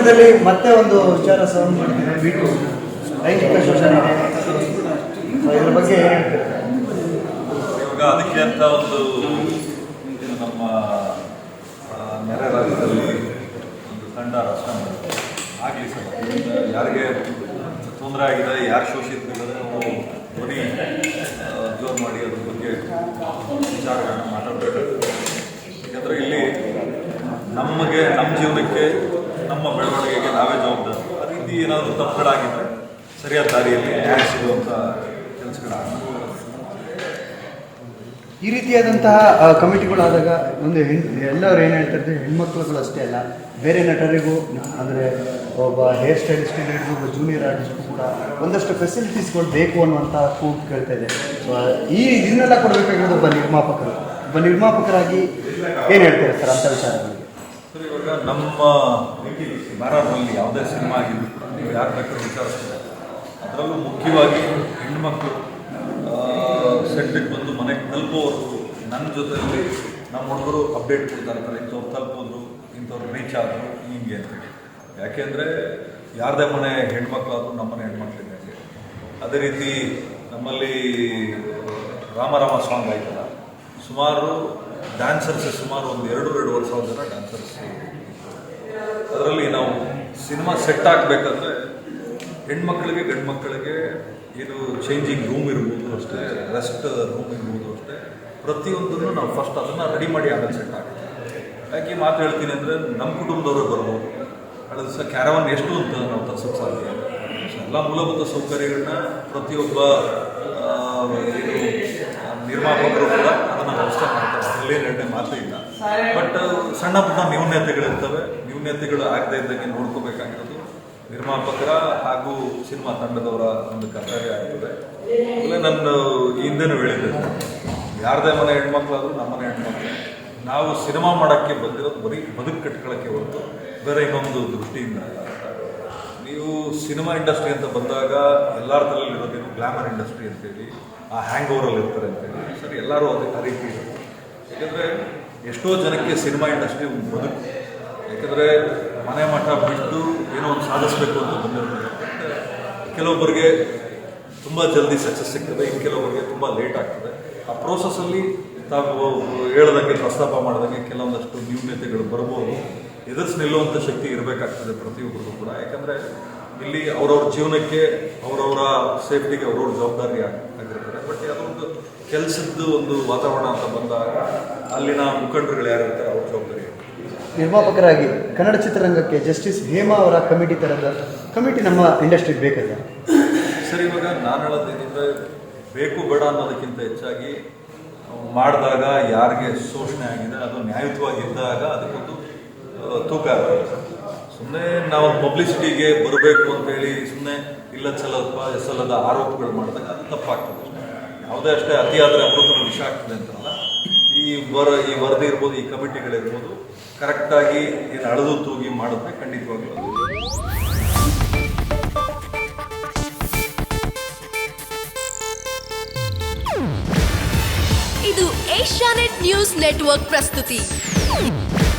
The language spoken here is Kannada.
ಚಿತ್ರರಂಗದಲ್ಲಿ ಮತ್ತೆ ಒಂದು ವಿಚಾರ ಸೌಂಡ್ ಬಿಟ್ಟು ಲೈಂಗಿಕ ಶೋಷಣೆ. ಇದ್ರ ಬಗ್ಗೆ? ಇವಾಗ ಅದಕ್ಕೆ ಅಂತ ಒಂದು ನಮ್ಮ ನೆರೆ ರಾಜ್ಯದಲ್ಲಿ ಒಂದು ತಂಡ ರಚನೆ ಮಾಡಿದೆ ಆಗಲಿ ಸರ್ ಯಾರಿಗೆ ತೊಂದರೆ ಆಗಿದೆ, ಯಾರು ಶೋಷಿತರಿದ್ದಾರೆ ಅವರು ಧ್ವನಿ ಜೋರು ಮಾಡಿ ಅದ್ರ ಬಗ್ಗೆ ವಿಚಾರಗಳನ್ನ ಮಾತಾಡಬೇಕು. ಯಾಕಂದರೆ ಇಲ್ಲಿ ನಮಗೆ ನಮ್ಮ ಜೀವನಕ್ಕೆ ನಮ್ಮ ಬೆಳವಣಿಗೆಗೆ ನಾವೇ ಜವಾಬ್ದಾರಿ. ಆ ರೀತಿ ಏನಾದರೂ ತಪ್ಪುಗಳಾಗಿದ್ದರೆ ಸರಿಯಾದ ದಾರಿಯಲ್ಲಿ ನ್ಯಾಯ ಸಿಗುವಂಥ ಕೆಲಸಗಳಾಗ ಈ ರೀತಿಯಾದಂತಹ ಕಮಿಟಿಗಳಾದಾಗ ಒಂದು ಹೆಣ್, ಎಲ್ಲರೂ ಏನು ಹೇಳ್ತಾರೆ ಹೆಣ್ಮಕ್ಳುಗಳು ಅಷ್ಟೇ ಅಲ್ಲ, ಬೇರೆ ನಟರಿಗೂ, ಅಂದರೆ ಒಬ್ಬ ಹೇರ್ ಸ್ಟೈಲಿಸ್ಟ್ ಹಿಡಿದು ಒಬ್ಬ ಜೂನಿಯರ್ ಆರ್ಟಿಸ್ಟ್ಗೂ ಕೂಡ ಒಂದಷ್ಟು ಫೆಸಿಲಿಟೀಸ್ಗಳು ಬೇಕು ಅನ್ನುವಂಥ ಕೂಗು ಕೇಳ್ತಾ ಇದೆ ಈ ಇದನ್ನೆಲ್ಲ ಕೊಡಬೇಕಾಗಿರೋದು ಒಬ್ಬ ನಿರ್ಮಾಪಕರು. ಒಬ್ಬ ನಿರ್ಮಾಪಕರಾಗಿ ಏನು ಹೇಳ್ತಾರೆ ಸರ್ ಅಂಥ ವಿಚಾರಗಳಿಗೆ? ಸರ್, ಇವಾಗ ನಮ್ಮ ಬ್ಯಾನರ್ನಲ್ಲಿ ಯಾವುದೇ ಸಿನಿಮಾ ಆಗಿದ್ರು ಕೂಡ ನೀವು ಯಾರು ಬೇಕಾದ್ರೂ ವಿಚಾರಿಸ್ತೀರ ಅದರಲ್ಲೂ ಮುಖ್ಯವಾಗಿ ಹೆಣ್ಮಕ್ಳು ಸೆಟ್ಟಿಗೆ ಬಂದು ಮನೆಗೆ ತಲುಪೋವರೆಗೂ ನನ್ನ ಜೊತೆಯಲ್ಲಿ ನಮ್ಮ ಹುಡುಗರು ಅಪ್ಡೇಟ್ ಕೊಡ್ತಾ ಇರ್ತಾರೆ ಇಂಥವ್ರು ತಲುಪೋದ್ರು, ಇಂಥವ್ರು ರೀಚ್ ಆದರು, ಹಿಂಗೆ ಅಂತೇಳಿ ಯಾಕೆಂದರೆ ಯಾರದೇ ಮನೆ ಹೆಣ್ಮಕ್ಳಾದ್ರು ನಮ್ಮನೆ ಹೆಣ್ಮಕ್ಳಿದ್ದಂಗೆ ಅದೇ ರೀತಿ ನಮ್ಮಲ್ಲಿ ರಾಮರಾಮ ಸಾಂಗ್ ಆಯ್ತಲ್ಲ. ಸುಮಾರು ಡ್ಯಾನ್ಸರ್ಸ್ ಸುಮಾರು ಒಂದು ಎರಡು, ಎರಡೂವರೆ ಸಾವಿರ ಜನ ಡ್ಯಾನ್ಸರ್ಸ್ ಅದರಲ್ಲಿ ನಾವು ಸಿನಿಮಾ ಸೆಟ್ ಆಗಬೇಕಂದ್ರೆ ಹೆಣ್ಮಕ್ಳಿಗೆ ಗಂಡು ಮಕ್ಕಳಿಗೆ ಇದು ಚೇಂಜಿಂಗ್ ರೂಮ್ ಇರ್ಬೋದು ಅಷ್ಟೇ ರೆಸ್ಟ್ ರೂಮ್ ಇರ್ಬೋದು ಅಷ್ಟೇ, ಪ್ರತಿಯೊಂದನ್ನು ನಾವು ಫಸ್ಟ್ ಅದನ್ನು ರೆಡಿ ಮಾಡಿ ಆಮೇಲೆ ಸೆಟ್ ಆಗುತ್ತೆ ಯಾಕೆ ಮಾತು ಹೇಳ್ತೀನಿ ಅಂದರೆ ನಮ್ಮ ಕುಟುಂಬದವರು ಬರ್ಬೋದು. ಅದು ಸಹ ಕ್ಯಾರವನ್ ಎಷ್ಟು ಅಂತ ನಾವು ತರ್ಸೋಕ್ಕೆ ಸಾಧ್ಯ ಎಲ್ಲ ಮೂಲಭೂತ ಸೌಕರ್ಯಗಳನ್ನ ಪ್ರತಿಯೊಬ್ಬ ಏನು ನಿರ್ಮಾಪಕರು ವ್ಯವಸ್ಥೆ ಮಾಡ್ತಾರೆ. ಅದರಲ್ಲಿ ಎರಡನೇ ಮಾತು ಇಲ್ಲ. ಬಟ್ ಸಣ್ಣ ಪುಟ್ಟ ನ್ಯೂನ್ಯತೆಗಳಿರ್ತವೆ ನ್ಯೂನ್ಯತೆಗಳು ಆಗದೆ ಇದ್ದಂಗೆ ನೋಡ್ಕೋಬೇಕಾಗಿರೋದು. ನಿರ್ಮಾಪಕರ ಹಾಗೂ ಸಿನಿಮಾ ತಂಡದವರ ಒಂದು ಕರ್ತವ್ಯ ಆಗ್ತದೆ ಆಮೇಲೆ ನಾನು ಹಿಂದೆನೂ ಹೇಳಿದ್ದೆ. ಯಾರದೇ ಮನೆ ಹೆಣ್ಮಕ್ಳಾದ್ರೂ ನಮ್ಮನೆ ಹೆಣ್ಮಕ್ಳು. ನಾವು ಸಿನಿಮಾ ಮಾಡೋಕ್ಕೆ ಬಂದಿರೋದು ಬರೀ ಬದುಕು ಕಟ್ಕೊಳ್ಳೋಕ್ಕೆ ಹೊರತು ಬೇರೆ ಇನ್ನೊಂದು ದೃಷ್ಟಿಯಿಂದ ಅಲ್ಲ. ನೀವು ಸಿನಿಮಾ ಇಂಡಸ್ಟ್ರಿ ಅಂತ ಬಂದಾಗ ಎಲ್ಲರ ಇರೋದೇನು ಗ್ಲಾಮರ್ ಇಂಡಸ್ಟ್ರಿ ಅಂತೇಳಿ ಹ್ಯಾಂಗ್ ಓವರಲ್ಲಿ ಇರ್ತಾರೆ ಅಂತೇಳಿ ಸರಿ, ಎಲ್ಲರೂ ಅದೇ ಆ ರೀತಿ ಇರುತ್ತೆ. ಯಾಕಂದರೆ ಎಷ್ಟೋ ಜನಕ್ಕೆ ಸಿನಿಮಾ ಇಂಡಸ್ಟ್ರಿ ಬದುಕು. ಯಾಕಂದರೆ ಮನೆ ಮಠ ಬಿಟ್ಟು ಏನೋ ಒಂದು ಸಾಧಿಸಬೇಕು ಅಂತ ಬಂದಿರ್ತಾರೆ ಕೆಲವೊಬ್ಬರಿಗೆ ತುಂಬ ಜಲ್ದಿ ಸಕ್ಸಸ್ ಸಿಗ್ತದೆ, ಇನ್ನು ಕೆಲವೊಬ್ಬರಿಗೆ ತುಂಬ ಲೇಟ್ ಆಗ್ತದೆ. ಆ ಪ್ರೋಸೆಸ್ಸಲ್ಲಿ ತಾವು ಹೇಳ್ದಂಗೆ, ಪ್ರಸ್ತಾಪ ಮಾಡಿದಂಗೆ ಕೆಲವೊಂದಷ್ಟು ನ್ಯೂನ್ಯತೆಗಳು ಬರ್ಬೋದು. ಎದುರಿಸಿ ನಿಲ್ಲುವಂಥ ಶಕ್ತಿ ಇರಬೇಕಾಗ್ತದೆ ಪ್ರತಿಯೊಬ್ಬರಿಗೂ ಕೂಡ. ಯಾಕಂದರೆ ಇಲ್ಲಿ ಅವ್ರವ್ರ ಜೀವನಕ್ಕೆ ಅವರವರ ಸೇಫ್ಟಿಗೆ ಅವ್ರವ್ರ ಜವಾಬ್ದಾರಿ ಆಗ್- ಆಗಿರ್ತಾರೆ ಬಟ್ ಅದೊಂದು ಕೆಲಸದ್ದು ಒಂದು ವಾತಾವರಣ ಅಂತ ಬಂದಾಗ ಅಲ್ಲಿನ ಮುಖಂಡರುಗಳು ಯಾರಿರ್ತಾರೆ ಅವ್ರ ಜವಾಬ್ದಾರಿ. ನಿರ್ಮಾಪಕರಾಗಿ ಕನ್ನಡ ಚಿತ್ರರಂಗಕ್ಕೆ ಜಸ್ಟಿಸ್ ಹೇಮಾ ಅವರ ಕಮಿಟಿ ಥರದ ಕಮಿಟಿ ನಮ್ಮ ಇಂಡಸ್ಟ್ರಿಗೆ ಬೇಕಲ್ಲ? ಸರ್ ಇವಾಗ ನಾನು ಹೇಳೋದೇನೆಂದರೆ ಬೇಕು ಬೇಡ ಅನ್ನೋದಕ್ಕಿಂತ ಹೆಚ್ಚಾಗಿ ಮಾಡಿದಾಗ ಯಾರಿಗೆ ಶೋಷಣೆ ಆಗಿದೆ ಅದು ನ್ಯಾಯಯುತವಾಗಿದ್ದಾಗ ಅದಕ್ಕೊಂದು ತೂಕ ಇರುತ್ತೆ ಸುಮ್ಮನೆ ನಾವು ಪಬ್ಲಿಸಿಟಿಗೆ ಬರಬೇಕು ಅಂತೇಳಿ ಸುಮ್ಮನೆ ಇಲ್ಲ ಚಲಪ್ಪ ಸಲ್ಲದ ಆರೋಪಗಳು ಮಾಡಿದಾಗ ಅದು ತಪ್ಪಾಗ್ತದೆ ಅಷ್ಟೇ. ಯಾವುದೇ ಅಷ್ಟೇ ಅತಿಯಾದರೆ ಅಮೃತ ವಿಷ ಆಗ್ತದೆ ಅಂತಲ್ಲ. ಈ ವರ, ಈ ವರದಿ ಇರ್ಬೋದು, ಈ ಕಮಿಟಿಗಳಿರ್ಬೋದು, ಕರೆಕ್ಟಾಗಿ ಏನು ಅಳೆದು ತೂಗಿ ಮಾಡಿದ್ರೆ ಖಂಡಿತವಾಗ್ಲೂ ಇದು ಏಷ್ಯಾನೆಟ್ ನ್ಯೂಸ್ ನೆಟ್ವರ್ಕ್ ಪ್ರಸ್ತುತಿ.